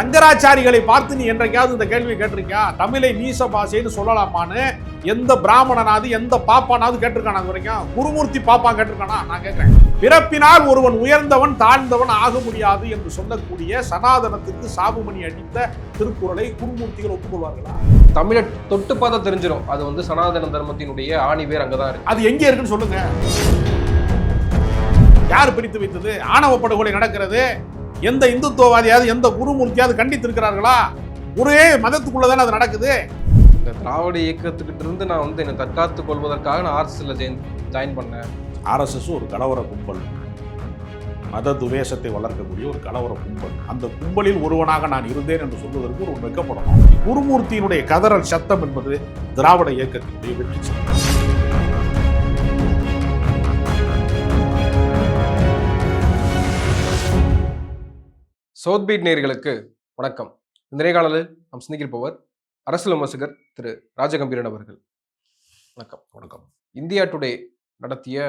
சங்கராச்சாரிகளை பார்த்து நீ என்றைக்காவது இந்த கேள்வி கேட்டிருக்கியா? தமிழை நீச பாஷைன்னு சொல்லலாமான்னு எந்த பிராமணனாவது எந்த பாப்பானாவது கேட்டிருக்கானா வரைக்கும் குருமூர்த்தி பாப்பா கேட்டிருக்கானா? நான் கேட்கிறேன். பிறப்பினால் ஒருவன் உயர்ந்தவன் தாழ்ந்தவன் ஆக முடியாது என்று சொல்லக்கூடிய சனாதனத்துக்கு சாபுமணி அடித்த திருக்குறளை குருமூர்த்திகள் ஒப்புக்கொள்வார்களா? தமிழை தொட்டு பார்த்தா தெரிஞ்சிடும் அது வந்து சனாதன தர்மத்தினுடைய ஆணிவேர் அங்கதான் இருக்கு. அது எங்கே இருக்குன்னு சொல்லுங்க. யார் பிரித்து வைத்தது? ஆணவ படுகொலை நடக்கிறது. எந்த இந்துத்துவவாதியாவது எந்த குருமூர்த்தியாவது கண்டித்திருக்கிறார்களா? ஒரே மதத்துக்குள்ளதானே அது நடக்குது. இந்த திராவிட இயக்கத்துக்கிட்ட இருந்து நான் வந்து என்னை தற்காத்துக் கொள்வதற்காக நான் ஆர்எஸ்எஸ்ல ஜாயின் ஜாயின் பண்ணேன். ஆர்எஸ்எஸ் ஒரு கலவர கும்பல். மத துவேஷத்தை வளர்க்கக்கூடிய ஒரு கலவர கும்பல். அந்த கும்பலில் ஒருவனாக நான் இருந்தேன் என்று சொல்வதற்கு ஒரு வெக்கப்படணும் குருமூர்த்தியினுடைய கதறல் சத்தம் என்பது திராவிட இயக்கத்தினுடைய வெற்றி சத்தம். சோத்பீட் நேயர்களுக்கு வணக்கம். இந்த நேர்காணலில் நாம் சிந்திக்கிருப்பவர் அரசியல் விமர்சகர் திரு ராஜகம்பீரன் அவர்கள். வணக்கம். வணக்கம். இந்தியா டுடே நடத்திய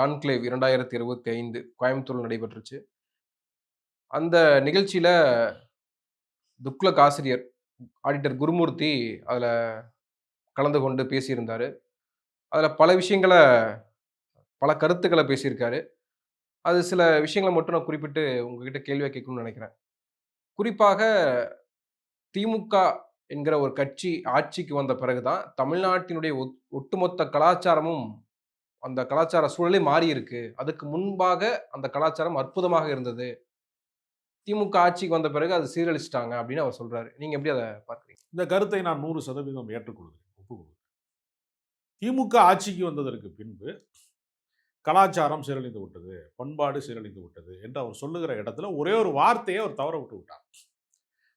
கான்க்ளேவ் இரண்டாயிரத்தி இருபத்தி ஐந்து கோயம்புத்தூரில் நடைபெற்றுச்சு. அந்த நிகழ்ச்சியில் துக்ளக் ஆசிரியர் ஆடிட்டர் குருமூர்த்தி அதில் கலந்து கொண்டு பேசியிருந்தார். அதில் பல விஷயங்களை பல கருத்துக்களை பேசியிருக்காரு. அது சில விஷயங்களை மட்டும் நான் குறிப்பிட்டு உங்ககிட்ட கேள்வியாக கேட்கணும்னு நினைக்கிறேன். குறிப்பாக திமுக என்கிற ஒரு கட்சி ஆட்சிக்கு வந்த பிறகுதான் தமிழ்நாட்டினுடைய ஒட்- ஒட்டுமொத்த கலாச்சாரமும் அந்த கலாச்சார சூழலே மாறி இருக்கு அதுக்கு முன்பாக அந்த கலாச்சாரம் அற்புதமாக இருந்தது. திமுக ஆட்சிக்கு வந்த பிறகு அது சீரழிச்சிட்டாங்க அப்படின்னு அவர் சொல்றாரு. நீங்க எப்படி அதை பார்க்குறீங்க? இந்த கருத்தை நான் நூறு சதவீதம் ஏற்றுக்கொள்கிறேன் ஒப்புக்கொள்கிறேன். திமுக ஆட்சிக்கு வந்ததற்கு பின்பு கலாச்சாரம் சீரழிந்து விட்டது பண்பாடு சீரழிந்து விட்டது என்று அவர் சொல்லுகிற இடத்துல ஒரே ஒரு வார்த்தையை அவர் தவற விட்டு விட்டார்.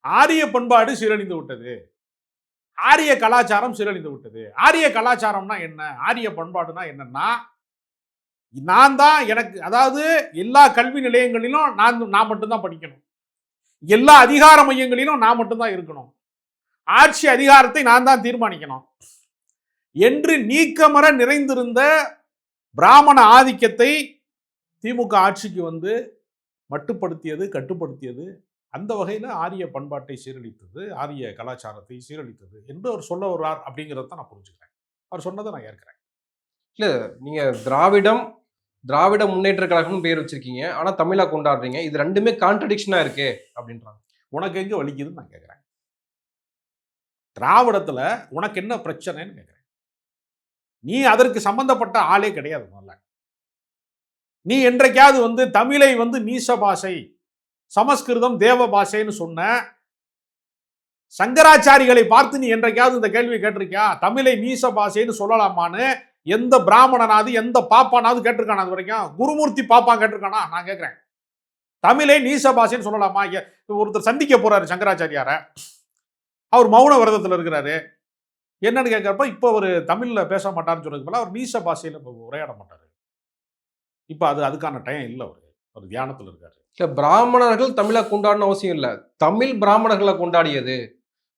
ஆரிய பண்பாடு சீரழிந்து விட்டது. ஆரிய கலாச்சாரம் சீரழிந்து விட்டது. ஆரிய கலாச்சாரம்னா என்ன? ஆரிய பண்பாடுனா என்னன்னா நான் தான் எனக்கு அதாவது எல்லா கல்வி நிலையங்களிலும் நான் நான் மட்டும்தான் படிக்கணும். எல்லா அதிகார மையங்களிலும் நான் மட்டும்தான் இருக்கணும். ஆட்சி அதிகாரத்தை நான் தான் தீர்மானிக்கணும். என்று நீக்கமர நிறைந்திருந்த பிராமண ஆதிக்கத்தை திமுக ஆட்சிக்கு வந்து மட்டுப்படுத்தியது கட்டுப்படுத்தியது. அந்த வகையில் ஆரிய பண்பாட்டை சீரழித்தது ஆரிய கலாச்சாரத்தை சீரழித்தது என்று அவர் சொல்ல வருவார் அப்படிங்கிறத தான் நான் புரிஞ்சுக்கிறேன். அவர் சொன்னதை நான் ஏற்கிறேன். இல்ல நீங்க திராவிடம் திராவிட முன்னேற்ற கழகம்னு பேர் வச்சிருக்கீங்க. ஆனா தமிழா கொண்டாடுறீங்க. இது ரெண்டுமே கான்ட்ரடிக்ஷனா இருக்கே அப்படின்றாங்க. உனக்கு எங்கே வலிக்குதுன்னு நான் கேட்குறேன். திராவிடத்தில் உனக்கு என்ன பிரச்சனைன்னு கேட்குறேன். நீ அதற்கு சம்பந்தப்பட்ட ஆளே கிடையாது முதல்ல. நீ என்றைக்காவது வந்து தமிழை வந்து நீச பாஷை சமஸ்கிருதம் தேவ பாஷைன்னு சொன்ன சங்கராச்சாரிகளை பார்த்து நீ என்றைக்காவது இந்த கேள்வி கேட்டிருக்கியா? தமிழை நீச பாஷைன்னு சொல்லலாமான்னு எந்த பிராமணனாவது எந்த பாப்பானாவது கேட்டிருக்கானா அது வரைக்கும்? குருமூர்த்தி பாப்பா கேட்டிருக்கானா? நான் கேட்குறேன். தமிழை நீச பாஷைன்னு சொல்லலாமா? ஒருத்தர் சந்திக்க போறாரு சங்கராச்சாரியார. அவர் மௌன விரதத்தில் இருக்கிறாரு. என்னன்னு கேட்கறப்ப இப்போ அவர் தமிழில் பேச மாட்டார்னு சொன்னதுக்கு பதிலா அவர் நீச பாஷையில் இப்போ உரையாட மாட்டார். இப்போ அது அதுக்கான டைம் இல்லை அவர். அவர் தியானத்தில் இருக்காரு. இல்ல பிராமணர்கள் தமிழை கொண்டாடணும் அவசியம் இல்ல. தமிழ் பிராமணர்களை கொண்டாடியது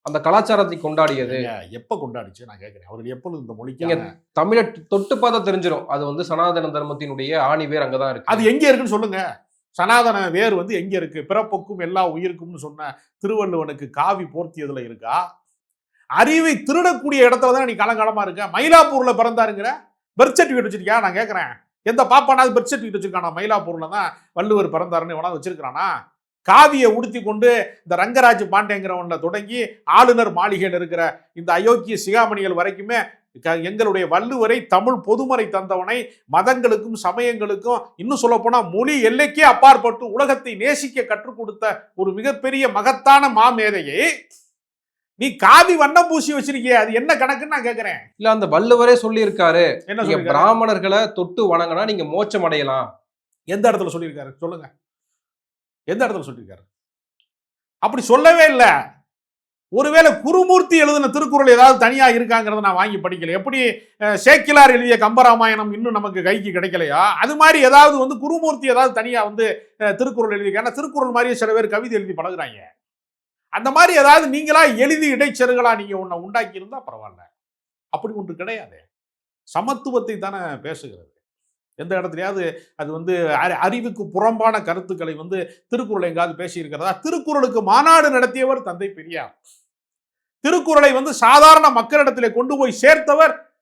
அந்த கலாச்சாரத்தை கொண்டாடியது. எப்போ கொண்டாடிச்சு? நான் கேட்குறேன். அவர்கள் எப்பொழுது இந்த மொழிக்கு தமிழை தொட்டு பார்த்தா தெரிஞ்சிடும் அது வந்து சனாதன தர்மத்தினுடைய ஆணிவேர் அங்கதான் இருக்கு. அது எங்கே இருக்குன்னு சொல்லுங்க. சனாதன வேர் வந்து எங்க இருக்கு? பிறப்புக்கும் எல்லா உயிருக்கும்னு சொன்ன திருவள்ளுவனுக்கு காவி போர்த்தியதுல இருக்கா? அறிவை திருடக்கூடிய இடத்துல தான் நீ காலங்காலமா இருக்க. மயிலாப்பூர்ல பிறந்தாருங்கிற பர்த் சர்டிஃபிகேட் வச்சிருக்கியா? நான் கேட்குறேன் எந்த பாப்பானாவது பர்த் சர்டிஃபிகேட் வச்சிருக்கானா? மயிலாப்பூர்ல தான் வள்ளுவர் பிறந்தாருன்னு எவனாவது வச்சிருக்கானா காவியை உடுத்தி கொண்டு இந்த ரங்கராஜ் பாண்டேங்கிறவனில் தொடங்கி ஆளுநர் மாளிகையில் இருக்கிற இந்த அயோக்கிய சிகாமணிகள் வரைக்குமே க- எங்களுடைய வள்ளுவரை தமிழ் பொதுமறை தந்தவனை மதங்களுக்கும் சமயங்களுக்கும் இன்னும் சொல்ல மொழி எல்லைக்கே அப்பாற்பட்டு உலகத்தை நேசிக்க கற்றுக் கொடுத்த ஒரு மிகப்பெரிய மகத்தான மாமேதையை நீ காவி வண்ணம் பூசி வச்சிருக்கிய அது என்ன கணக்குன்னு நான் கேட்கிறேன் இல்ல அந்த வள்ளுவரே சொல்லி இருக்காரு என்ன நீங்க பிராமணர்களை தொட்டு வணங்கினா நீங்க மோட்சம் அடையலாம் எந்த இடத்துல சொல்லியிருக்காரு? சொல்லுங்க. எந்த இடத்துல சொல்லியிருக்காரு? அப்படி சொல்லவே இல்லை. ஒருவேளை குருமூர்த்தி எழுதின திருக்குறள் ஏதாவது தனியா இருக்காங்கிறத நான் வாங்கி படிக்கல. எப்படி சேக்கிலார் எழுதிய கம்பராமாயணம் இன்னும் நமக்கு கைக்கு கிடைக்கலையா? அது மாதிரி ஏதாவது வந்து குருமூர்த்தி ஏதாவது தனியா வந்து திருக்குறள் எழுதி ஏன்னா திருக்குறள் மாதிரியே சில பேர் கவிதை எழுதி பழகுறாங்க. அந்த மாதிரி ஏதாவது நீங்களா எழுதி இடைச்செருகளாக நீங்கள் ஒன்றை உண்டாக்கி பரவாயில்ல. அப்படி ஒன்று கிடையாது. சமத்துவத்தை தானே பேசுகிறது. எந்த இடத்துலையாவது அது வந்து அறி- அறிவுக்கு புறம்பான கருத்துக்களை வந்து திருக்குறள் எங்காவது பேசியிருக்கிறதா? திருக்குறளுக்கு மாநாடு நடத்தியவர் தந்தை பெரியார். திருக்குறளை வந்து சாதாரண மக்களிடத்திலே கொண்டு போய் சேர்த்தவர்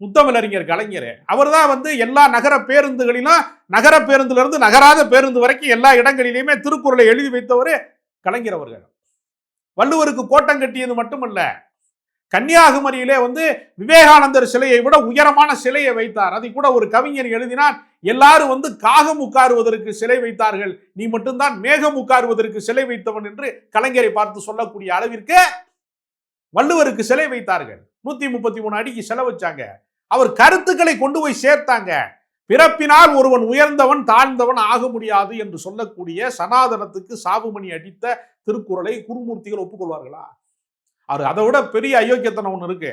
முத்தமிழறிஞர் கலைஞர். அவர்தான் வந்து எல்லா நகர பேருந்துகளிலும் நகர பேருந்துலேருந்து நகராத பேருந்து வரைக்கும் எல்லா இடங்களிலையுமே திருக்குறளை எழுதி வைத்தவர் கலைஞர் அவர்கள். வள்ளுவருக்கு கோட்டம் கட்டியது மட்டுமல்ல கன்னியாகுமரியிலே வந்து விவேகானந்தர் சிலையை விட உயரமான சிலையை வைத்தார். அதை கூட ஒரு கவிஞர் எழுதினார் எல்லாரும் வந்து காகம் உட்காருவதற்கு சிலை வைத்தார்கள். நீ மட்டும்தான் மேகம் உட்காருவதற்கு சிலை வைத்தவன் என்று கலைஞரை பார்த்து சொல்லக்கூடிய அளவிற்கு வள்ளுவருக்கு சிலை வைத்தார்கள். நூத்தி முப்பத்தி மூணு அடிக்கு சிலை வச்சாங்க. அவர் கருத்துக்களை கொண்டு போய் சேர்த்தாங்க. பிறப்பினால் ஒருவன் உயர்ந்தவன் தாழ்ந்தவன் ஆக முடியாது என்று சொல்லக்கூடிய சனாதனத்துக்கு சாவுமணி அடித்த திருக்குறளை குருமூர்த்திகள் ஒப்புக்கொள்வார்களா? அவர் அதை விட பெரிய அயோக்கியத்தனம் ஒன்று இருக்கு.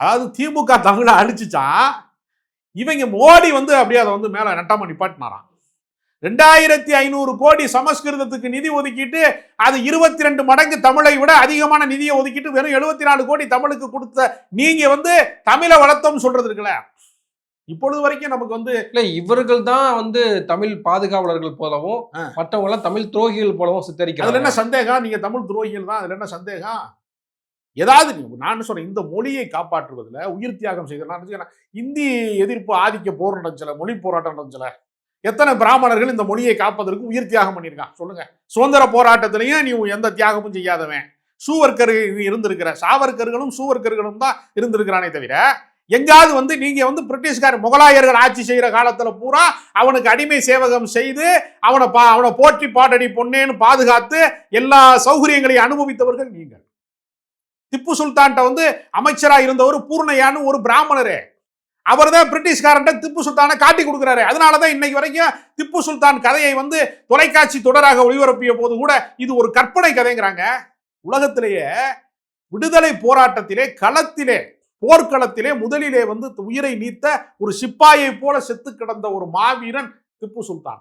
அதாவது திமுக தமிழை அடிச்சுச்சா இவங்க மோடி வந்து அப்படியே அதை வந்து மேலே நட்டாம நிப்பாட்டினாராம். ரெண்டாயிரத்தி ஐநூறு கோடி சமஸ்கிருதத்துக்கு நிதி ஒதுக்கிட்டு அது இருபத்தி ரெண்டு மடங்கு தமிழை விட அதிகமான நிதியை ஒதுக்கிட்டு வெறும் எழுபத்தி நாலு கோடி தமிழுக்கு கொடுத்த நீங்க வந்து தமிழை வளர்த்தோம்னு சொல்றது இருக்குல்ல? இப்பொழுது வரைக்கும் நமக்கு வந்து இல்ல இவர்கள் தான் வந்து தமிழ் பாதுகாவலர்கள் போலவும். மற்றவங்க எல்லாம் தமிழ் துரோகிகள் போலவும் அதுல சித்தரிக்கிறாங்க என்ன சந்தேகம் நீங்க தமிழ் துரோகிகள் தான் அதுல என்ன சந்தேகம் ஏதாவது நான் என்ன சொல்றேன் இந்த மொழியை காப்பாற்றுவதில் உயிர் தியாகம் செய்த நான் நினைச்சுக்கிறேன், இந்தி எதிர்ப்பு ஆதிக்க போர் நடந்துச்சுல மொழி போராட்டம் நடந்துச்சுல எத்தனை பிராமணர்கள் இந்த மொழியை காப்பதற்கு உயிர் தியாகம் பண்ணியிருக்கான் சொல்லுங்க. சுதந்திர போராட்டத்திலையும் நீ எந்த தியாகமும் செய்யாதவன். சூவர்கர் இருந்திருக்கிற சாவர்கர்களும் சூவர்கர்களும் தான் இருந்திருக்கிறானே தவிர எங்காவது வந்து நீங்கள் வந்து பிரிட்டிஷ்கார முகலாயர்கள் ஆட்சி செய்கிற காலத்தில் பூரா அவனுக்கு அடிமை சேவகம் செய்து அவனை பா அவனை போற்றி பாடடி பொன்னேன்னு பாதுகாத்து எல்லா சௌகரியங்களையும் அனுபவித்தவர்கள் நீங்கள். திப்பு சுல்தான்கிட்ட வந்து அமைச்சராக இருந்தவர் பூர்ணையான்னு ஒரு பிராமணரே. அவர் தான் பிரிட்டிஷ்காரன்ட்ட திப்பு சுல்தானை காட்டி கொடுக்குறாரு. அதனால தான் இன்னைக்கு வரைக்கும் திப்பு சுல்தான் கதையை வந்து தொலைக்காட்சி தொடராக ஒளிபரப்பிய போது கூட இது ஒரு கற்பனை கதைங்கிறாங்க. உலகத்திலேயே விடுதலை போராட்டத்திலே களத்திலே போர்க்களத்திலே முதலிலே வந்து உயிரை நீத்த ஒரு சிப்பாயை போல செத்து கிடந்த ஒரு மாவீரன் திப்பு சுல்தான்.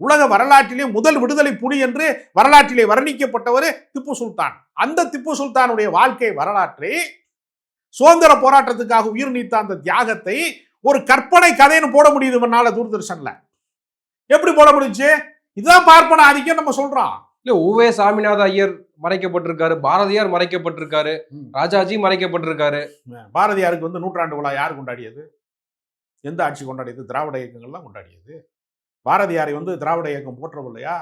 உலக வரலாற்றிலே முதல் விடுதலை புலி என்று வரலாற்றிலே வர்ணிக்கப்பட்டவர் திப்பு சுல்தான். அந்த திப்பு சுல்தானுடைய வாழ்க்கை வரலாற்றை சுதந்திர போராட்டத்துக்காக உயிர் நீத்த அந்த தியாகத்தை ஒரு கற்பனை கதைன்னு போட முடியுது இவனால தூர்தர்ஷன்ல. எப்படி போட முடிஞ்சுச்சு இதுதான் பார்ப்பன ஆதிக்கம் நம்ம சொல்றோம். இல்ல உவே சாமிநாத ஐயர் மறைக்கப்பட்டிருக்காரு பாரதியார் மறைக்கப்பட்டிருக்காரு. ராஜாஜி மறைக்கப்பட்டிருக்காரு. பாரதியாருக்கு வந்து நூற்றாண்டு விழா யார் கொண்டாடியது? எந்த ஆட்சி கொண்டாடியது? திராவிட இயக்கங்கள்லாம் கொண்டாடியது. பாரதியாரை வந்து திராவிட இயக்கம் போற்றவில்லையா?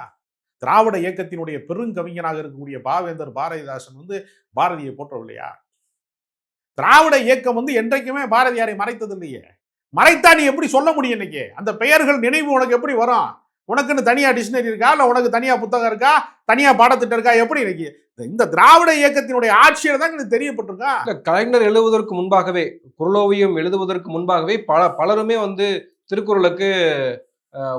திராவிட இயக்கத்தினுடைய பெருங்கவிஞனாக இருக்கக்கூடிய பாவேந்தர் பாரதிதாசன் வந்து பாரதியை போற்றவில்லையா? திராவிட இயக்கம் வந்து என்றைக்குமே பாரதியாரை மறைத்தது இல்லையே மறைத்தா நீ எப்படி சொல்ல முடியும் இன்னைக்கு? அந்த பெயர்கள் நினைவு உனக்கு எப்படி வரும்? உனக்குன்னு தனியா டிக்ஷனரி இருக்கா? இல்ல உனக்கு தனியா புத்தகம் இருக்கா? தனியா பாடத்திட்டம் இருக்கா? எப்படி இன்னைக்கு? இந்த திராவிட இயக்கத்தினுடைய ஆட்சியில தான் எனக்கு தெரியப்பட்டிருக்கா? இல்ல கலைஞர் எழுதுவதற்கு முன்பாகவே குரலோவியம் எழுதுவதற்கு முன்பாகவே பல பலருமே வந்து திருக்குறளுக்கு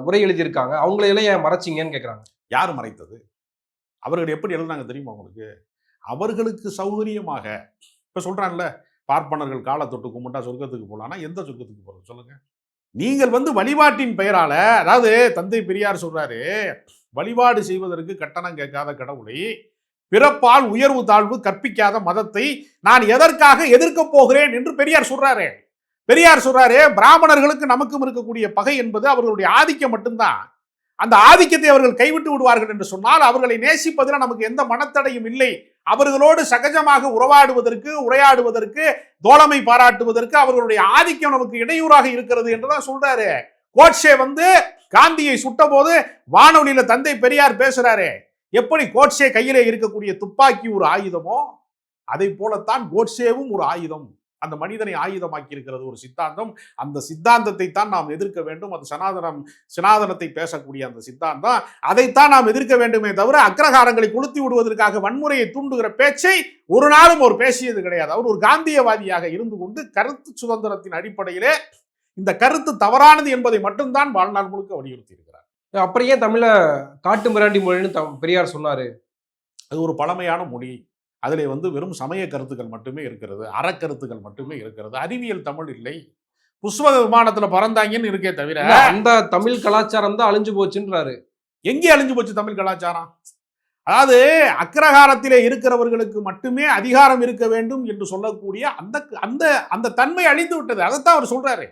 உரை எழுதியிருக்காங்க. அவங்களையெல்லாம் ஏன் மறைச்சிங்கன்னு கேக்குறாங்க. யார் மறைத்தது? அவர்கள் எப்படி எழுதுனாங்க தெரியுமா உங்களுக்கு? அவர்களுக்கு சௌகரியமாக இப்ப சொல்றான்ல பார்ப்பனர்கள் காலை தொட்டு கும்பிட்டா சொர்க்கத்துக்கு போலான்னா எந்த சொர்க்கத்துக்கு போறது? சொல்லுங்க. நீங்கள் வந்து வழிபாட்டின் பெயரால அதாவது தந்தை பெரியார் சொல்றாரு வழிபாடு செய்வதற்கு கட்டணம் கேட்காத கடவுளை பிறப்பால் உயர்வு தாழ்வு கற்பிக்காத மதத்தை நான் எதற்காக எதிர்க்க போகிறேன் என்று பெரியார் சொல்றாரு. பெரியார் சொல்றாரு பிராமணர்களுக்கு நமக்கும் இருக்கக்கூடிய பகை என்பது அவர்களுடைய ஆதிக்கம் மட்டும்தான். அந்த ஆதிக்கத்தை அவர்கள் கைவிட்டு விடுவார்கள் என்று சொன்னால் அவர்களை நேசிப்பதில் நமக்கு எந்த மனத்தடையும் இல்லை. அவர்களோடு சகஜமாக உறவாடுவதற்கு உரையாடுவதற்கு தோழமை பாராட்டுவதற்கு அவர்களுடைய ஆதிக்கம் நமக்கு இடையூறாக இருக்கிறது என்றுதான் சொல்றாரு. கோட்சே வந்து காந்தியை சுட்ட போது வானொலியில தந்தை பெரியார் பேசுறாரு. எப்படி கோட்சே கையிலே இருக்கக்கூடிய துப்பாக்கி ஒரு ஆயுதமோ அதை போலத்தான் கோட்சேவும் ஒரு ஆயுதம். அந்த மனிதனை ஆயுதமாக்கி இருக்கிறது ஒரு சித்தாந்தம். அந்த சித்தாந்தத்தை தான் நாம் எதிர்க்க வேண்டும். அது சனாதனம் சனாதனத்தை பேசக்கூடிய அந்த சித்தாந்தம். அதைத்தான் நாம் எதிர்க்க வேண்டுமே தவிர அக்ரகாரங்களை கொளுத்தி விடுவதற்காக வன்முறையை தூண்டுகிற பேச்சை ஒரு நாளும் அவர் பேசியது கிடையாது. அவர் ஒரு காந்தியவாதியாக இருந்து கொண்டு கருத்து சுதந்திரத்தின் அடிப்படையிலே இந்த கருத்து தவறானது என்பதை மட்டும்தான் வாழ்நாள் முழுக்க வலியுறுத்தி இருக்கிறார் அப்புறம் ஏன் தமிழ காட்டு மிராண்டி மொழின்னு பெரியார் சொன்னாரு? அது ஒரு பழமையான மொழி. அதிலே வந்து வெறும் சமய கருத்துக்கள் மட்டுமே இருக்கிறது அறக்கருத்துக்கள் மட்டுமே இருக்கிறது. அறிவியல் தமிழ் இல்லை. புஷ்பக விமானத்துல பறந்தாங்கன்னு இருக்கே தவிர அந்த தமிழ் கலாச்சாரம் தான் அழிஞ்சு போச்சுன்றாரு. எங்கே அழிஞ்சு போச்சு தமிழ் கலாச்சாரம்? அதாவது அக்ரஹாரத்திலே இருக்கிறவர்களுக்கு மட்டுமே அதிகாரம் இருக்க வேண்டும் என்று சொல்லக்கூடிய அந்த அந்த அந்த தன்மை அழிந்து விட்டது. அதைத்தான் அவர் சொல்றாரு.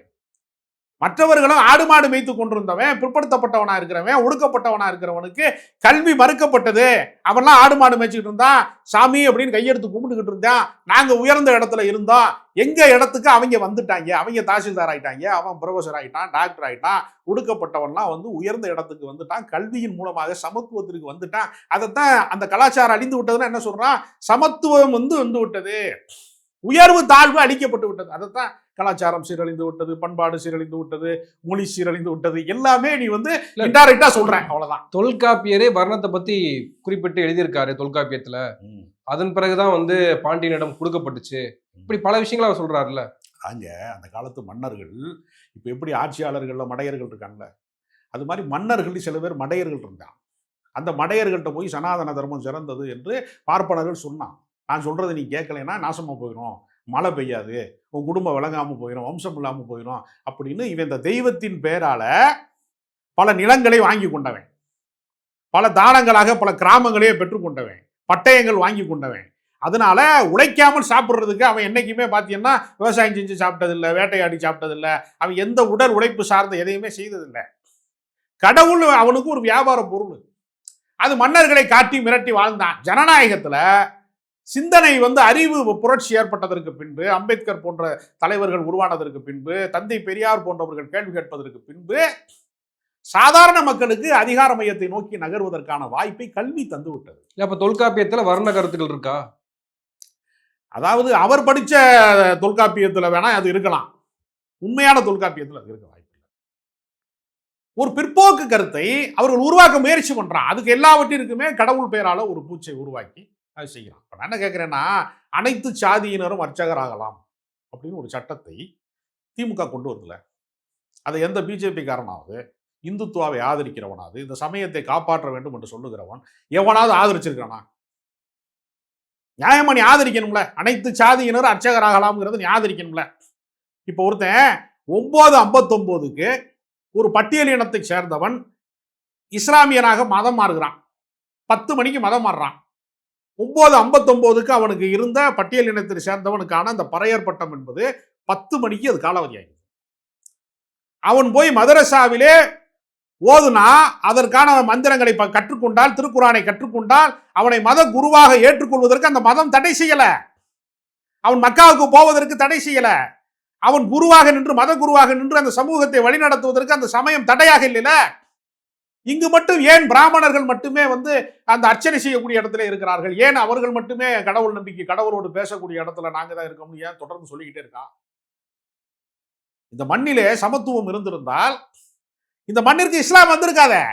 மற்றவர்களும் ஆடு மாடு மேய்த்து கொண்டிருந்தவன் பிற்படுத்தப்பட்டவனா இருக்கிறவன் ஒடுக்கப்பட்டவனா இருக்கிறவனுக்கு கல்வி மறுக்கப்பட்டது. அவன்லாம் ஆடு மாடு மேய்ச்சிக்கிட்டு இருந்தான் சாமி அப்படின்னு கையெடுத்து கும்பிட்டுக்கிட்டு இருந்தான் நாங்கள் உயர்ந்த இடத்துல இருந்தோம். எங்கள் இடத்துக்கு அவங்க வந்துட்டாங்க. அவங்க தாசில்தார் ஆகிட்டாங்க அவன் ப்ரொஃபஸர் ஆகிட்டான் டாக்டர் ஆகிட்டான் ஒடுக்கப்பட்டவன்லாம் வந்து உயர்ந்த இடத்துக்கு வந்துட்டான். கல்வியின் மூலமாக சமத்துவத்திற்கு வந்துட்டான். அதைத்தான் அந்த கலாச்சாரம் அழிந்து விட்டதுன்னா என்ன சொல்கிறான் சமத்துவம் வந்து வந்து விட்டது. உயர்வு தாழ்வு அழிக்கப்பட்டு விட்டது. அதைத்தான் கலாச்சாரம் சீரழிந்து விட்டது பண்பாடு சீரழிந்து விட்டது மொழி சீரழிந்து விட்டது எல்லாமே நீ வந்து. இன்டைரக்டா சொல்றேன். அவ்வளவுதான். தொல்காப்பியரே வர்ணத்தை பத்தி குறிப்பிட்டு எழுதியிருக்காரு தொல்காப்பியத்துல. அதன் பிறகுதான் வந்து பாண்டியனிடம் கொடுக்கப்பட்டுச்சு. இப்படி பல விஷயங்களை அவர் சொல்றாருல்ல. அங்க அந்த காலத்து மன்னர்கள் இப்போ எப்படி ஆட்சியாளர்கள்ல மடையர்கள் இருக்காங்கல்ல? அது மாதிரி மன்னர்கள் சில பேர் மடையர்கள் இருந்தான் அந்த மடையர்கள்ட்ட போய் சனாதன தர்மம் சிறந்தது என்று பார்ப்பனர்கள் சொன்னான் நான் சொல்றதை நீ கேட்கலைன்னா நாசமா போயிடும் மழை பெய்யாது. உன் குடும்பம் விளங்காமல் போயிடும் வம்சம் இல்லாமல் போயிடும் அப்படின்னு இவன் இந்த தெய்வத்தின் பேரால பல நிலங்களை வாங்கி கொண்டவன். பல தானங்களாக பல கிராமங்களையே பெற்றுக்கொண்டவன் பட்டயங்கள் வாங்கி கொண்டவன். அதனால உழைக்காமல் சாப்பிட்றதுக்கு அவன் என்றைக்குமே பார்த்தீங்கன்னா விவசாயம் செஞ்சு சாப்பிட்டதில்லை வேட்டையாடி சாப்பிட்டதில்ல. அவன் எந்த உடல் உழைப்பு சார்ந்த எதையுமே செய்ததில்லை. கடவுள் அவனுக்கு ஒரு வியாபார பொருள். அது மன்னர்களை காட்டி மிரட்டி வாழ்ந்தான். ஜனநாயகத்தில் சிந்தனை வந்து அறிவு புரட்சி ஏற்பட்டதற்கு பின்பு அம்பேத்கர் போன்ற தலைவர்கள் உருவானதற்கு பின்பு தந்தை பெரியார் போன்றவர்கள் கேள்வி கேட்பதற்கு பின்பு சாதாரண மக்களுக்கு அதிகார மையத்தை நோக்கி நகர்வதற்கான வாய்ப்பை கல்வி தந்து விட்டது. இல்ல அப்ப தொல்காப்பியத்துல வர்ண கருத்துக்கள் இருக்கா? அதாவது அவர் படிச்ச தொல்காப்பியத்துல வேணா அது இருக்கலாம். உண்மையான தொல்காப்பியத்துல அது இருக்க வாய்ப்பு இல்லை. ஒரு பிற்போக்கு கருத்தை அவர்கள் உருவாக்க முயற்சி பண்றான். அதுக்கு எல்லாவற்றிற்குமே கடவுள் பெயரால ஒரு பூச்சை உருவாக்கி அது செய்கிறான் இப்போ நான் என்ன கேட்குறேன்னா அனைத்து சாதியினரும் அர்ச்சகராகலாம் அப்படின்னு ஒரு சட்டத்தை திமுக கொண்டு வரல. அதை எந்த பிஜேபிக்காரனாவது இந்துத்துவாவை ஆதரிக்கிறவனாவது இந்த சமயத்தை காப்பாற்ற வேண்டும் என்று சொல்லுகிறவன் எவனாவது ஆதரிச்சிருக்கானா நியாயமா நீ ஆதரிக்கணும்ல. அனைத்து சாதியினரும் அர்ச்சகராகலாம்ங்கிறத நீ ஆதரிக்கணும்ல. இப்போ ஒருத்தன் ஒன்பது ஐம்பத்தொம்போதுக்கு ஒரு பட்டியல் இனத்தை சேர்ந்தவன் இஸ்லாமியனாக மதம் மாறுகிறான். பத்து மணிக்கு மதம் மாறுறான். ஒன்பது ஐம்பத்தொம்போதுக்கு அவனுக்கு இருந்த பட்டியல் இனத்தை சேர்ந்தவனுக்கான அந்த பறையர் பட்டம் என்பது பத்து மணிக்கு அது காலாவதி ஆகிடுது அவன் போய் மதரசாவிலே ஓதுனா அதற்கான மந்திரங்களை கற்றுக்கொண்டால் திருக்குறானை கற்றுக்கொண்டால் அவனை மத குருவாக ஏற்றுக்கொள்வதற்கு அந்த மதம் தடை செய்யல. அவன் மக்காவுக்கு போவதற்கு தடை செய்யல. அவன் குருவாக நின்று மத குருவாக நின்று அந்த சமூகத்தை வழிநடத்துவதற்கு அந்த சமயம் தடையாக இல்லைல்ல இங்கு மட்டும் ஏன் பிராமணர்கள் மட்டுமே வந்து அந்த அர்ச்சனை செய்யக்கூடிய இடத்துல இருக்கிறார்கள்? ஏன் அவர்கள் மட்டுமே கடவுள் நம்பிக்கை கடவுளோடு பேசக்கூடிய இடத்துல நாங்கள் தான் இருக்கோம்னு ஏன் தொடர்ந்து சொல்லிக்கிட்டே இருக்கான் இந்த மண்ணிலே சமத்துவம் இருந்திருந்தால் இந்த மண்ணிற்கு இஸ்லாம் வந்திருக்காதே.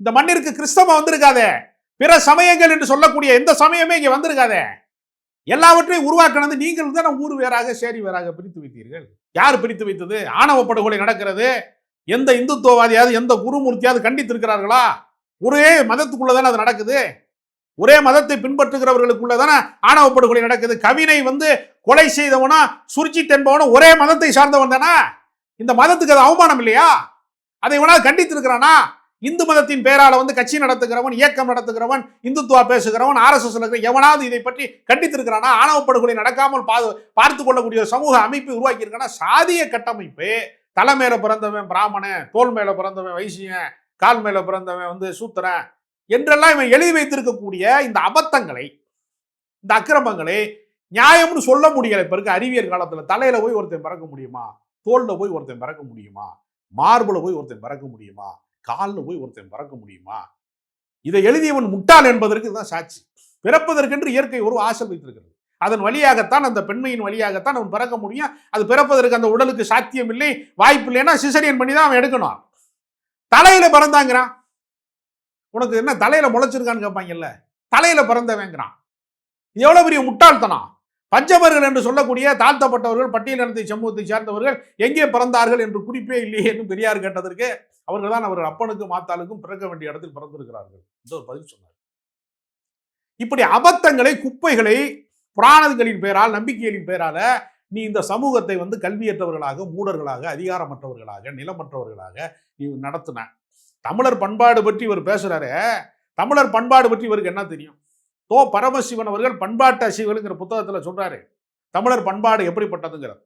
இந்த மண்ணிற்கு கிறிஸ்தவம் வந்திருக்காதே. பிற சமயங்கள் என்று சொல்லக்கூடிய எந்த சமயமே இங்கே வந்திருக்காதே. எல்லாவற்றையும் உருவாக்கினது நீங்கள் தான் ஊர் வேறாக சேரி வேறாக பிரித்து வைத்தீர்கள். யார் பிரித்து வைத்தது? ஆணவ படுகொலை நடக்கிறது. எந்த இந்துத்துவவாதியாவது எந்த குருமூர்த்தியாவது கண்டித்திருக்கிறார்களா? ஒரே மதத்துக்குள்ள தானே அது நடக்குது. ஒரே மதத்தை பின்பற்றுகிறவர்களுக்குள்ள தானே ஆணவ படுகொலை நடக்குது. கவினை வந்து கொலை செய்தவனா சுருச்சி என்பவனும் ஒரே மதத்தை சார்ந்தவன் தானே? இந்த மதத்துக்கு அது அவமானம் இல்லையா? அதை வேணால் கண்டித்திருக்கிறானா? இந்து மதத்தின் பெயரால வந்து கட்சி நடத்துகிறவன் இயக்கம் நடத்துகிறவன் இந்துத்துவா பேசுகிறவன் ஆர்எஸ்எஸ் இருக்கிற எவனாவது இதை பற்றி கண்டித்திருக்கிறானா? ஆணவ படுகொலை நடக்காமல் பா பார்த்து கொள்ளக்கூடிய சமூக அமைப்பை உருவாக்கியிருக்கானா? சாதிய கட்டமைப்பு. தலை மேல பிறந்தவன் பிராமணன் தோல் மேல பிறந்தவன் வைசியன் கால் மேல பிறந்தவன் வந்து சூத்திரன் என்றெல்லாம் இவன் எழுதி வைத்திருக்கக்கூடிய இந்த அபத்தங்களை இந்த அக்கிரமங்களை நியாயம்னு சொல்ல முடியலை இப்ப இருக்க அறிவியல் காலத்துல தலையில போய் ஒருத்தன் பிறக்க முடியுமா? தோல்ல போய் ஒருத்தன் பிறக்க முடியுமா? மார்புல போய் ஒருத்தன் பிறக்க முடியுமா? காலில் போய் ஒருத்தன் பிறக்க முடியுமா? இதை எழுதியவன் முட்டாள் என்பதற்கு இதுதான் சாட்சி. பிறப்பதற்கென்று இயற்கை ஒரு ஆசை வைத்திருக்கிறது. அதன் வழியாகத்தான் அந்த பெண்மையின் வழியாகத்தான் அவன் பிறக்க முடியும். அது பிறப்பதற்கு அந்த உடலுக்கு சாத்தியம் இல்லை வாய்ப்பு இல்லைன்னா சிசரியன் பண்ணி தான் அவன் எடுக்கணும். தலையில பிறந்தாங்கிறான். உனக்கு என்ன தலையில முளைச்சிருக்கான்னு கேட்பாங்கல்ல? தலையில பிறந்தவங்கிறான் எவ்வளவு பெரிய முட்டாள்தனம். பஞ்சவர்கள் என்று சொல்லக்கூடிய தாழ்த்தப்பட்டவர்கள் பட்டியலினத்தை சமூகத்தை சேர்ந்தவர்கள் எங்கே பிறந்தார்கள் என்று குறிப்பே இல்லையே என்று பெரியார் கேட்டதற்கு அவர்கள் தான் அவர்கள் அப்பனுக்கும் மாத்தாளுக்கும் பிறக்க வேண்டிய இடத்தில் பிறந்திருக்கிறார்கள். என்று ஒரு பதில் சொன்னார். இப்படி அபத்தங்களை குப்பைகளை புராணங்களின் பெயரால் நம்பிக்கைகளின் பெயரால நீ இந்த சமூகத்தை வந்து கல்வியற்றவர்களாக மூடர்களாக அதிகாரமற்றவர்களாக நிலமற்றவர்களாக நீ நடத்தின. தமிழர் பண்பாடு பற்றி இவர் பேசுறாரு. தமிழர் பண்பாடு பற்றி இவருக்கு என்ன தெரியும்? தோ பரமசிவன் அவர்கள் பண்பாட்டு அசிவலுங்கிற புத்தகத்தில் சொல்றாரு. தமிழர் பண்பாடு எப்படிப்பட்டதுங்கிறது.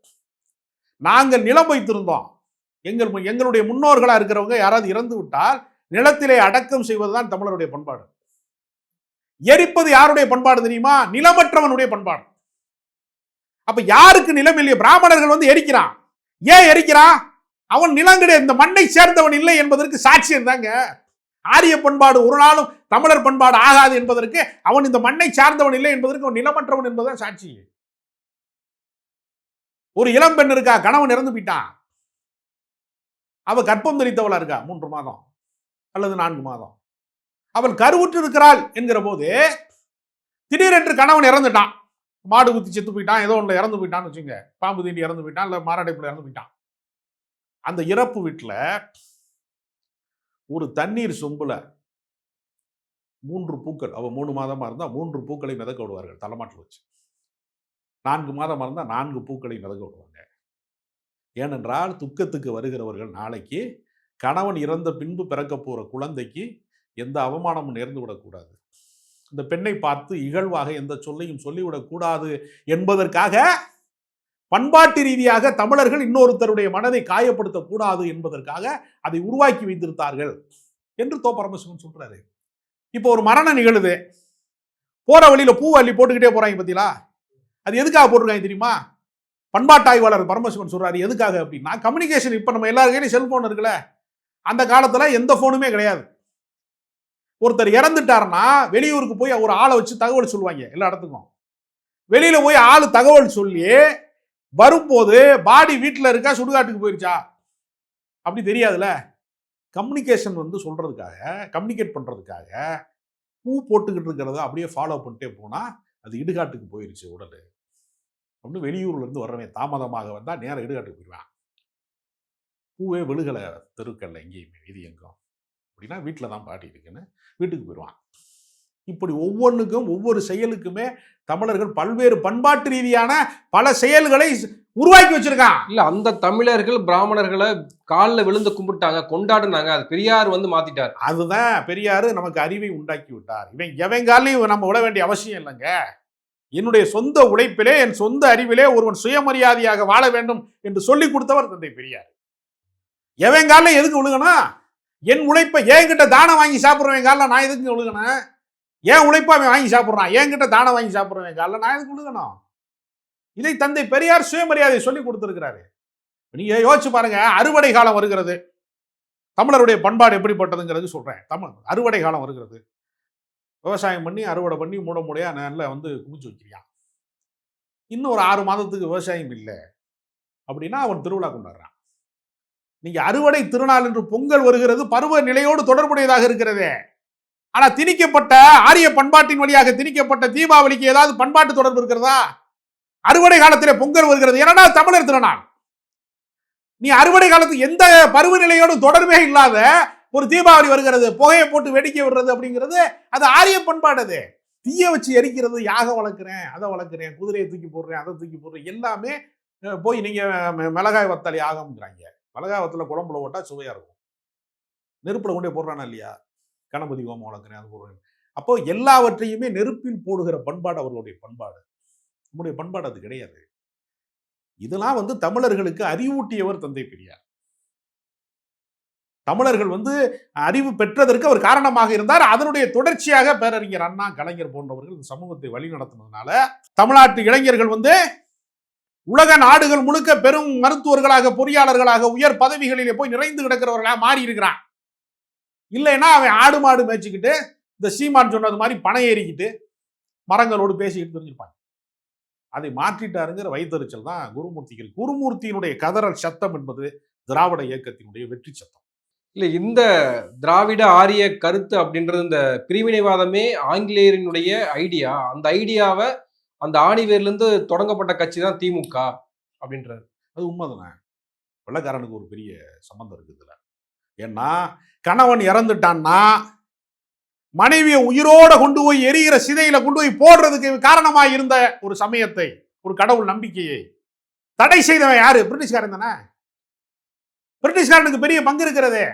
நாங்கள் நிலம் வைத்திருந்தோம். எங்கள் எங்களுடைய முன்னோர்களாக இருக்கிறவங்க யாராவது இறந்து விட்டால் நிலத்திலே அடக்கம் செய்வது தான் தமிழருடைய பண்பாடு. எரிப்பது யாருடைய பண்பாடு தெரியுமா? நிலமற்றவனுடைய பண்பாடு. அப்ப யாருக்கு நிலம் இல்லையோ? பிராமணர்கள் வந்து எரிக்கிறான். ஏன் எரிக்கிறான் அவன் நிலம் கிடையாது இந்த மண்ணை சேர்ந்தவன் இல்லை என்பதற்கு சாட்சியம் தாங்க. ஆரிய பண்பாடு ஒரு நாளும் தமிழர் பண்பாடு ஆகாது என்பதற்கு அவன் இந்த மண்ணை சார்ந்தவன் இல்லை என்பதற்கு அவன் நிலமற்றவன் என்பதுதான் சாட்சி. ஒரு இளம் பெண் இருக்கா? கணவன் இறந்து போயிட்டான். அவ கற்பம் தெரித்தவளா இருக்கா? மூன்று மாதம் அல்லது நான்கு மாதம். அவள் கருவுற்று இருக்கிறாள் என்கிற போது திடீரென்று கணவன் இறந்துட்டான். மாடு குத்தி செத்து போயிட்டான். ஏதோ ஒன்று இறந்து போயிட்டான்னு வச்சுங்க பாம்பு தீண்டி இறந்து போயிட்டான். இல்லை மாரடைப்புல இறந்து போயிட்டான். அந்த இறப்பு வீட்டில் ஒரு தண்ணீர் சொம்புல மூன்று பூக்கள் அவ மூணு மாதமா இருந்தா மூன்று பூக்களை மிதக்க விடுவார்கள். தலைமாட்டில் வச்சு. நான்கு மாதமா இருந்தா நான்கு பூக்களை மிதக்க விடுவாங்க. ஏனென்றால் துக்கத்துக்கு வருகிறவர்கள் நாளைக்கு கணவன் இறந்த பின்பு பிறக்க போற குழந்தைக்கு எந்த அவமானமும் நேர்ந்து விடக்கூடாது. இந்த பெண்ணை பார்த்து இகழ்வாக எந்த சொல்லையும் சொல்லிவிடக்கூடாது என்பதற்காக பண்பாட்டு ரீதியாக தமிழர்கள் இன்னொருத்தருடைய மனதை காயப்படுத்தக்கூடாது என்பதற்காக அதை உருவாக்கி வைத்திருத்தார்கள் என்று தோ. பரமசிவன் சொல்றாரு. இப்போ ஒரு மரணம் நிகழுது. போற வழியில பூ அள்ளி போட்டுக்கிட்டே போறாங்க பார்த்தீங்களா அது எதுக்காக போட்டிருக்காங்க தெரியுமா? பண்பாட்டு ஆய்வாளர் பரமசிவன் சொல்றாரு எதுக்காக? அப்படின்னா கம்யூனிகேஷன் இப்போ நம்ம எல்லார் செல்ஃபோன் செல்போன் இருக்குல்ல. அந்த காலத்தில் எந்த ஃபோனுமே கிடையாது. ஒருத்தர் இறந்துட்டாருன்னா வெளியூருக்கு போய் ஒரு ஆளை வச்சு தகவல் சொல்லுவாங்க எல்லா இடத்துக்கும். வெளியில் போய் ஆள் தகவல் சொல்லி வரும்போது பாடி வீட்டில் இருக்கா சுடுகாட்டுக்கு போயிருச்சா? அப்படி தெரியாதுல்ல. கம்யூனிகேஷன் வந்து சொல்கிறதுக்காக கம்யூனிகேட் பண்ணுறதுக்காக பூ போட்டுக்கிட்டு இருக்கிறத அப்படியே ஃபாலோ பண்ணிட்டே போனால் அது இடுகாட்டுக்கு போயிருச்சு உடல். அப்படின்னு வெளியூர்லேருந்து வர்றவன் தாமதமாக வந்தால் நேரம் இடுகாட்டுக்கு போயிடுவான் பூவே விழுகலை தெருக்கல்ல எங்கேயுமே இது எங்கும். அப்படின்னா வீட்டில் தான் பாட்டி இருக்குன்னு வீட்டுக்கு போயிடுவான் இப்படி ஒவ்வொன்றுக்கும் ஒவ்வொரு செயலுக்குமே தமிழர்கள் பல்வேறு பண்பாட்டு ரீதியான பல செயல்களை உருவாக்கி வச்சிருக்கான் இல்ல அந்த தமிழர்கள் பிராமணர்களை காலில் விழுந்து கும்பிட்டாங்க கொண்டாடுனாங்க. அது பெரியார் வந்து மாத்திட்டார். அதுதான் பெரியாரு நமக்கு அறிவை உண்டாக்கி விட்டார். இவன் எவங்காலையும் நம்ம விட வேண்டிய அவசியம் இல்லைங்க. என்னுடைய சொந்த உழைப்பிலே என் சொந்த அறிவிலே ஒருவன் சுயமரியாதையாக வாழ வேண்டும் என்று சொல்லி கொடுத்தவர் தந்தை பெரியார். எவங்கால எதுக்கு விழுகணும்? என் உழைப்பை என்கிட்ட தானம் வாங்கி சாப்பிட்றவன் காலில் நான் எதுக்கு ஒழுகணும் ஏன் உழைப்பை அவன் வாங்கி சாப்பிட்றான். என்கிட்ட தானம் வாங்கி சாப்பிட்றவன் காலில் நான் எதுக்கு ஒழுகணும் இதை தந்தை பெரியார் சுயமரியாதை சொல்லி கொடுத்துருக்கிறாரு. நீங்கள் யோசிச்சு பாருங்க அறுவடை காலம் வருகிறது. தமிழருடைய பண்பாடு எப்படிப்பட்டதுங்கிறது சொல்கிறேன் தமிழ் அறுவடை காலம் வருகிறது. விவசாயம் பண்ணி அறுவடை பண்ணி மூட மூடையா நல்லா வந்து குமிச்சு வைக்கிறியான் இன்னும் ஒரு ஆறு மாதத்துக்கு விவசாயம் இல்லை. அப்படின்னா அவன் திருவிழா கொண்டாடுறான். நீங்க அறுவடை திருநாள் என்று பொங்கல் வருகிறது பருவ நிலையோடு தொடர்புடையதாக இருக்கிறதே. ஆனா திணிக்கப்பட்ட ஆரிய பண்பாட்டின் வழியாக திணிக்கப்பட்ட தீபாவளிக்கு ஏதாவது பண்பாட்டு தொடர்பு இருக்கிறதா? அறுவடை காலத்திலே பொங்கல் வருகிறது. ஏன்னா தமிழர் திருநாள். நீ அறுவடை காலத்து எந்த பருவநிலையோடு தொடர்பே இல்லாத ஒரு தீபாவளி வருகிறது. புகையை போட்டு வெடிக்க விடுறது அப்படிங்கிறது அது ஆரிய பண்பாடு அது. தீயை வச்சு எரிக்கிறது யாக வளர்க்குறேன் அதை வளர்க்குறேன் குதிரையை தூக்கி போடுறேன் அதை தூக்கி போடுறேன் எல்லாமே போய் நீங்கள் மிளகாய் வத்தல் யாகம்ங்கிறாங்க பலகாவத்தில் குழம்புல போட்டால் சுவையா இருக்கும். நெருப்புல கொண்டே போடுறானா இல்லையா? கணபதி ஹோமம் வளர்க்குறேன் அது போடுறேன். அப்போ எல்லாவற்றையுமே நெருப்பில் போடுகிற பண்பாடு அவர்களுடைய பண்பாடு. நம்முடைய பண்பாடு அது கிடையாது. இதெல்லாம் வந்து தமிழர்களுக்கு அறிவூட்டியவர் தந்தை பெரியார். தமிழர்கள் வந்து அறிவு பெற்றதற்கு அவர் காரணமாக இருந்தார். அதனுடைய தொடர்ச்சியாக பேரறிஞர் அண்ணா கலைஞர் போன்றவர்கள் இந்த சமூகத்தை வழிநடத்தினதுனால தமிழ்நாட்டு இளைஞர்கள் வந்து உலக நாடுகள் முழுக்க பெரும் மருத்துவர்களாக பொறியாளர்களாக உயர் பதவிகளிலே போய் நிறைந்து கிடக்கிறவர்களாக மாறி இருக்கிறான் இல்லைன்னா அவன் ஆடு மாடு மேய்ச்சிக்கிட்டு இந்த சீமான் சொன்னது மாதிரி பணம் ஏறிக்கிட்டு மரங்களோடு பேசிக்கிட்டு தெரிஞ்சிருப்பாங்க அதை மாற்றிட்டாருங்கிற வைத்தறிச்சல் தான் குருமூர்த்திகள். குருமூர்த்தியினுடைய கதறல் சத்தம் என்பது திராவிட இயக்கத்தினுடைய வெற்றி சத்தம். இல்லை இந்த திராவிட ஆரிய கருத்து அப்படின்றது இந்த பிரிவினைவாதமே ஆங்கிலேயரினுடைய ஐடியா. அந்த ஐடியாவை அந்த ஆணிவேர்லேருந்து தொடங்கப்பட்ட கட்சி தான் திமுக அப்படின்றாரு. அது உண்மைதானே? வெள்ளக்காரனுக்கு ஒரு பெரிய சம்பந்தம் இருக்குதுல ஏன்னா கணவன் இறந்துட்டான்னா மனைவியை உயிரோட கொண்டு போய் எரிகிற சிதையில கொண்டு போய் போடுறதுக்கு காரணமாக இருந்த ஒரு சமயத்தை ஒரு கடவுள் நம்பிக்கையை தடை செய்தவன் யாரு? பிரிட்டிஷ்காரன் தானே? பிரிட்டிஷ்காரனுக்கு பெரிய பங்கு இருக்கிறதே.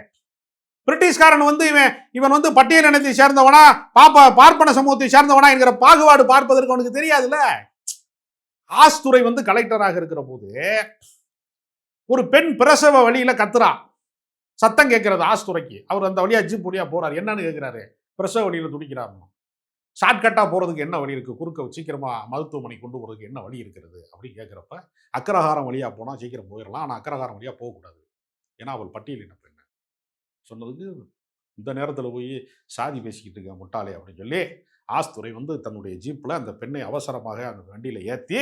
பிரிட்டிஷ்காரன் வந்து இவன் இவன் வந்து பட்டியல் இனத்தை சேர்ந்தவனா பாப்பா பார்ப்பன சமூகத்தை சேர்ந்தவனா என்கிற பாகுபாடு பார்ப்பதற்கு அவனுக்கு தெரியாதுல்ல? ஆஸ்துறை வந்து கலெக்டராக இருக்கிற போது ஒரு பெண் பிரசவ வழியில கத்துறா. சத்தம் கேட்கறது ஆஸ்துறைக்கு அவர் அந்த வழியா ஜிப் வழியா போறாரு. என்னன்னு கேட்கிறாரு பிரசவ வழியில துடிக்கிறாருன்னு ஷார்ட்கட்டாக போகிறதுக்கு என்ன வழி இருக்குது குறுக்க சீக்கிரமாக மருத்துவமனை கொண்டு போகிறதுக்கு என்ன வழி இருக்கிறது? அப்படின்னு கேட்குறப்ப அக்கரகாரம் வழியாக போனால் சீக்கிரம் போயிடலாம். ஆனால் அக்கரகாரம் வழியாக போகக்கூடாது. ஏன்னா அவள் பட்டியலின பெண். சொன்னதுக்கு இந்த நேரத்தில் போய் சாதி பேசிக்கிட்டு இருக்க முட்டாளே அப்படின்னு சொல்லி ஆஸ்துரை வந்து தன்னுடைய ஜீப்பில் அந்த பெண்ணை அவசரமாக அந்த வண்டியில் ஏற்றி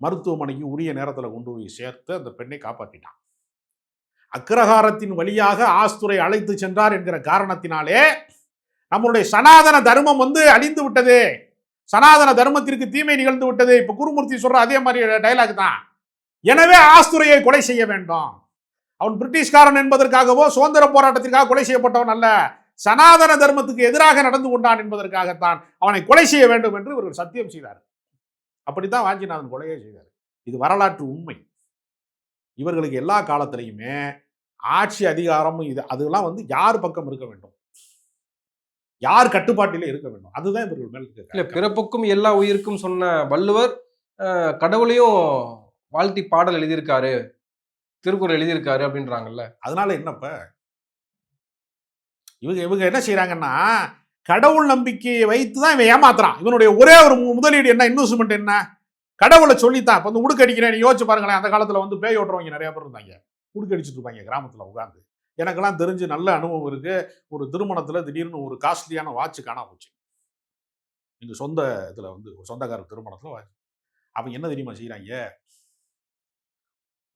மருத்துவமனைக்கு உரிய நேரத்தில் கொண்டு போய் சேர்த்து அந்த பெண்ணை காப்பாற்றிட்டான் அக்ரஹாரத்தின் வழியாக ஆஸ்துரை அழைத்து சென்றார் என்கிற காரணத்தினாலே நம்மளுடைய சனாதன தர்மம் வந்து அழிந்து விட்டது. சனாதன தர்மத்திற்கு தீமை நிகழ்ந்து விட்டது. இப்போ குருமூர்த்தி சொல்ற அதே மாதிரி டைலாக் தான். எனவே ஆஸ்துரையை கொலை செய்ய வேண்டும். அவன் பிரிட்டிஷ்காரன் என்பதற்காகவோ சுதந்திர போராட்டத்திற்காக கொலை செய்யப்பட்டவன் அல்ல. சனாதன தர்மத்துக்கு எதிராக நடந்து கொண்டான் என்பதற்காகத்தான் அவனை கொலை செய்ய வேண்டும் என்று இவர்கள் சத்தியம் செய்தார் அப்படித்தான் வாஞ்சிநாதன் கொலையே செய்தார். இது வரலாற்று உண்மை. இவர்களுக்கு எல்லா காலத்திலையுமே ஆட்சி அதிகாரமும் இது அதெல்லாம் வந்து யார் பக்கம் இருக்க வேண்டும்? யார் கட்டுப்பாட்டிலே இருக்க வேண்டும்? அதுதான் இவர்கள் மேல் இல்ல பிறப்புக்கும் எல்லா உயிருக்கும் சொன்ன வள்ளுவர் கடவுளையும் வாழ்த்தி பாடல் எழுதியிருக்காரு. திருக்குறள் எழுதியிருக்காரு அப்படின்றாங்கல்ல. அதனால என்னப்ப? இவங்க இவங்க என்ன செய்யறாங்கன்னா கடவுள் நம்பிக்கையை வைத்து தான் இவன் ஏமாத்துறான். இவனுடைய ஒரே ஒரு முதலீடு என்ன இன்வெஸ்ட்மெண்ட் என்ன? கடவுளை சொல்லித்தான். இப்போ வந்து உடுக்கடிக்கிறேன் நீ யோசிச்சு பாருங்களேன். அந்த காலத்தில் வந்து பேய் ஓட்டுறவங்க நிறைய பேர் இருந்தாங்க. உடுக்கடிச்சிட்டு இருப்பாங்க கிராமத்தில் உட்காந்து எனக்கெல்லாம் தெரிஞ்சு நல்ல அனுபவம் இருக்குது ஒரு திருமணத்தில் திடீர்னு ஒரு காஸ்ட்லியான வாட்ச் காணாம போச்சு. எங்கள் சொந்த இதில் வந்து ஒரு சொந்தக்கார திருமணத்தில் வாட்ச். அவங்க என்ன தெரியுமா செய்கிறாங்க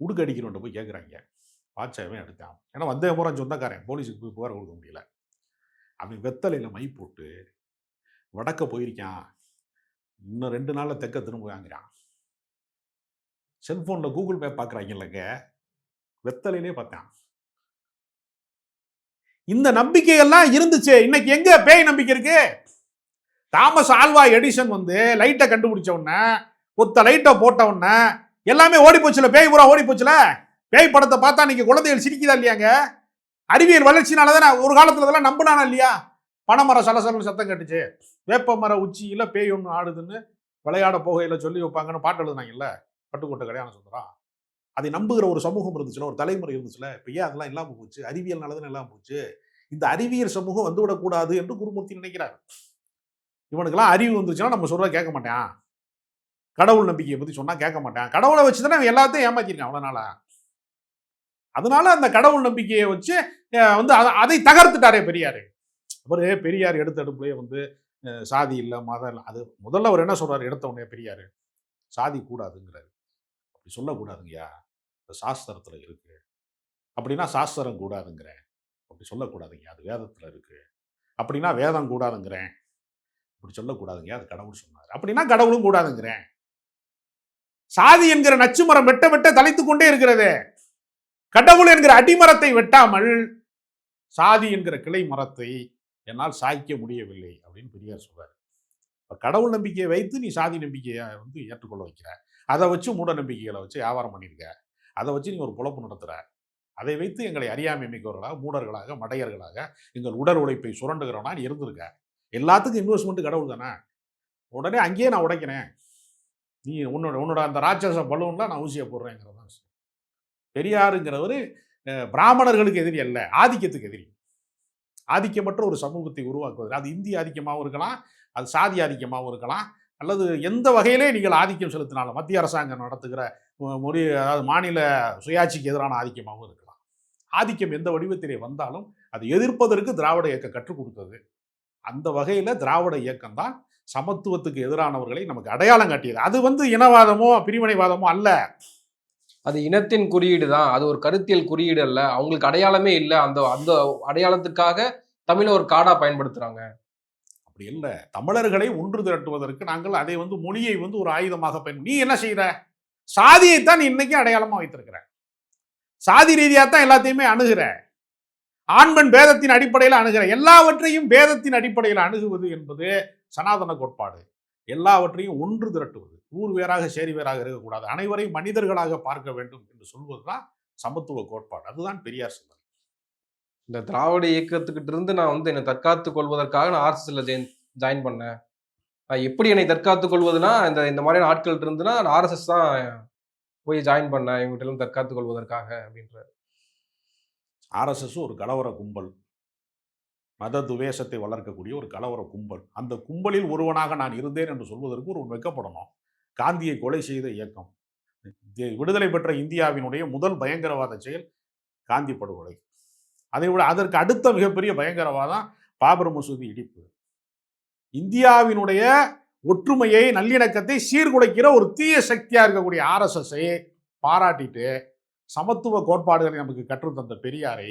உடுக்கு அடிக்கிறவன்ட்ட போய் கேட்குறாங்க வாட்சவன் எடுத்தான் ஏன்னா வந்தே போகிறான் சொந்தக்காரன். போலீஸுக்கு போய் புகார் கொடுக்க முடியல. அவன் வெத்தலையில் மை போட்டு வடக்க போயிருக்கான். இன்னும் ரெண்டு நாளில் தெக்க திரும்ப வாங்குறான் செல்ஃபோனில் கூகுள் பே பார்க்குறாங்கல்லங்க வெத்தலையிலே பார்த்தான். இந்த நம்பிக்கையெல்லாம் இருந்துச்சு. இன்னைக்கு எங்க பேய் நம்பிக்கை இருக்கு? தாமஸ் ஆல்வா எடிசன் வந்து லைட்டை கண்டுபிடிச்ச உடனே ஒத்த லைட்டை போட்ட உடனே எல்லாமே ஓடி போச்சுல பேய் பூரா ஓடி போச்சுல? பேய் படத்தை பார்த்தா இன்னைக்கு குழந்தைகள் சிரிக்குதா இல்லையாங்க? அறிவியல் வளர்ச்சினால தானே ஒரு காலத்துல இதெல்லாம் நம்பினானா இல்லையா? பனைமரம் சலசலன்னு சத்தம் கட்டுச்சு. வேப்ப மர உச்சியில் பேய் ஒன்று ஆடுதுன்னு விளையாட போகையில் சொல்லி வைப்பாங்கன்னு பாட்டு எழுதுனாங்கல்ல? பட்டுக்கோட்டை கல்யாணம் சுந்தரம். அதை நம்புகிற ஒரு சமூகம் இருந்துச்சுல ஒரு தலைமுறை இருந்துச்சுல இப்போ ஏன் அதெல்லாம் இல்லாமல் போச்சு? அறிவியல் நல்லதுன்னு இல்லாமல் போச்சு? இந்த அறிவியல் சமூகம் வந்துவிடக்கூடாது என்று குருமூர்த்தி நினைக்கிறார். இவனுக்கெல்லாம் அறிவு வந்துச்சுன்னா நம்ம சொல்கிறத கேட்க மாட்டேன். கடவுள் நம்பிக்கையை பற்றி சொன்னால் கேட்க மாட்டேன். கடவுளை வச்சு தானே எல்லாத்தையும் ஏமாத்திருக்கான் அவ்வளோ நாளா அதனால அந்த கடவுள் நம்பிக்கையை வச்சு வந்து அதை தகர்த்துட்டாரே பெரியார். அவர் பெரியார் எடுத்த அடுப்புலயே வந்து சாதி இல்லை மதம் இல்லை அது முதல்ல அவர் என்ன சொல்கிறார் எடுத்த உடனே பெரியார் சாதி கூடாதுங்கிறாரு. அப்படி சொல்லக்கூடாதுங்கய்யா. இந்த சாஸ்திரத்தில் இருக்கு. அப்படின்னா சாஸ்திரம் கூடாதுங்கிறேன். அப்படி சொல்லக்கூடாதுங்க அது வேதத்தில் இருக்கு. அப்படின்னா வேதம் கூடாதுங்கிறேன். அப்படி சொல்லக்கூடாதுங்க அது கடவுள் சொன்னார். அப்படின்னா கடவுளும் கூடாதுங்கிறேன். சாதி என்கிற நச்சு மரம் வெட்ட வெட்ட தலைத்துக் கொண்டே இருக்கிறது. கடவுள் என்கிற அடிமரத்தை வெட்டாமல் சாதி என்கிற கிளை மரத்தை என்னால் சாய்க்க முடியவில்லை அப்படின்னு பெரியார் சொல்றாரு. இப்போ கடவுள் நம்பிக்கையை வைத்து நீ சாதி நம்பிக்கையை வந்து ஏற்றுக்கொள்ள வைக்கிற. அதை வச்சு மூட நம்பிக்கைகளை வச்சு வியாபாரம் பண்ணியிருக்க அதை வச்சு நீ ஒரு புழப்பு நடத்துகிற அதை வைத்து எங்களை அறியாமை மிக்கவர்களாக மூடர்களாக மடையர்களாக எங்கள் உடல் உழைப்பை சுரண்டுகிறவனா நீ இருந்திருக்க. எல்லாத்துக்கும் இன்வெஸ்ட்மெண்ட்டு கடவுள் தானே உடனே அங்கேயே நான் உடைக்கிறேன். நீ உன்னோட உன்னோட அந்த ராட்சச பலூன்லாம் நான் ஊசியை போடுறேங்கிறது தான் பெரியாருங்கிறவர் பிராமணர்களுக்கு எதிரி அல்ல ஆதிக்கத்துக்கு எதிரி. ஆதிக்கமற்ற ஒரு சமூகத்தை உருவாக்குவது. அது இந்திய ஆதிக்கமாகவும் இருக்கலாம் அது சாதி ஆதிக்கமாகவும் இருக்கலாம் அல்லது எந்த வகையிலே நீங்கள் ஆதிக்கம் செலுத்தினாலும் மத்திய அரசாங்கம் நடத்துகிற மொழி அதாவது மாநில சுயாட்சிக்கு எதிரான ஆதிக்கமாகவும் இருக்கலாம். ஆதிக்கம் எந்த வடிவத்திலே வந்தாலும் அதை எதிர்ப்பதற்கு திராவிட இயக்கம் கற்றுக் கொடுத்தது. அந்த வகையில் திராவிட இயக்கம் தான் சமத்துவத்துக்கு எதிரானவர்களை நமக்கு அடையாளம் காட்டியது. அது வந்து இனவாதமோ பிரிவினைவாதமோ அல்ல. அது இனத்தின் குறியீடு தான். அது ஒரு கருத்தியல் குறியீடு அல்ல. அவங்களுக்கு அடையாளமே இல்லை. அந்த அந்த அடையாளத்துக்காக தமிழை ஒரு காடா பயன்படுத்துறாங்க. அப்படி இல்லை. தமிழர்களை ஒன்று திரட்டுவதற்கு நாங்கள் அதை வந்து மொழியை வந்து ஒரு ஆயுதமாக பயன் நீ என்ன செய்யற சாதியைத்தான் நீ இன்னைக்கு அடையாளமா வைத்திருக்கிற. சாதி ரீதியா தான் எல்லாத்தையுமே அணுகிற. ஆண்மண் பேதத்தின் அடிப்படையில் அணுகிற. எல்லாவற்றையும் பேதத்தின் அடிப்படையில் அணுகுவது என்பது சனாதன கோட்பாடு எல்லாவற்றையும் ஒன்று திரட்டுவது ஊர் வேறாக சேரி வேறாக இருக்கக்கூடாது. அனைவரையும் மனிதர்களாக பார்க்க வேண்டும் என்று சொல்வதுதான் சமத்துவ கோட்பாடு. அதுதான் பெரியார் சொன்னார் இந்த திராவிட இயக்கத்துக்கிட்ட இருந்து நான் வந்து என்னை தற்காத்துக் கொள்வதற்காக நான் ஆர்எஸ்எஸ்ல ஜாயின் பண்ணேன். நான் எப்படி என்னை தற்காத்துக் கொள்வதுனா இந்த இந்த மாதிரியான ஆட்கள் இருந்துன்னா நான் ஆர்எஸ்எஸ் தான் போய் ஜாயின் பண்ணேன். இவங்ககிட்ட தற்காத்துக் கொள்வதற்காக அப்படின்றாரு. ஆர்எஸ்எஸ் ஒரு கலவர கும்பல். மத துவேஷத்தை வளர்க்கக்கூடிய ஒரு கலவர கும்பல். அந்த கும்பலில் ஒருவனாக நான் இருந்தேன் என்று சொல்வதற்கு ஒரு வெக்கப்படணும். காந்தியை கொலை செய்த இயக்கம். விடுதலை பெற்ற இந்தியாவினுடைய முதல் பயங்கரவாத செயல் காந்தி படுகொலை. அதை விட அதற்கு அடுத்த மிகப்பெரிய பயங்கரவாதம் பாபர் மசூதி இடிப்பு. இந்தியாவினுடைய ஒற்றுமையை நல்லிணக்கத்தை சீர்குலைக்கிற ஒரு தீய சக்தியாக இருக்கக்கூடிய ஆர்எஸ்எஸ்ஐ பாராட்டிட்டு சமத்துவ கோட்பாடுகளை நமக்கு கற்றுத்தந்த பெரியாரை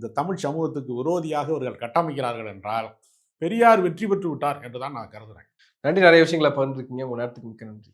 இந்த தமிழ் சமூகத்துக்கு விரோதியாக இவர்கள் கட்டமைக்கிறார்கள் என்றால் பெரியார் வெற்றி பெற்று விட்டார் என்றுதான் நான் கருதுறேன். நன்றி. நிறைய விஷயங்களை பகிர்ந்துருக்கீங்க உங்கள் நேரத்துக்கு மிக்க நன்றி.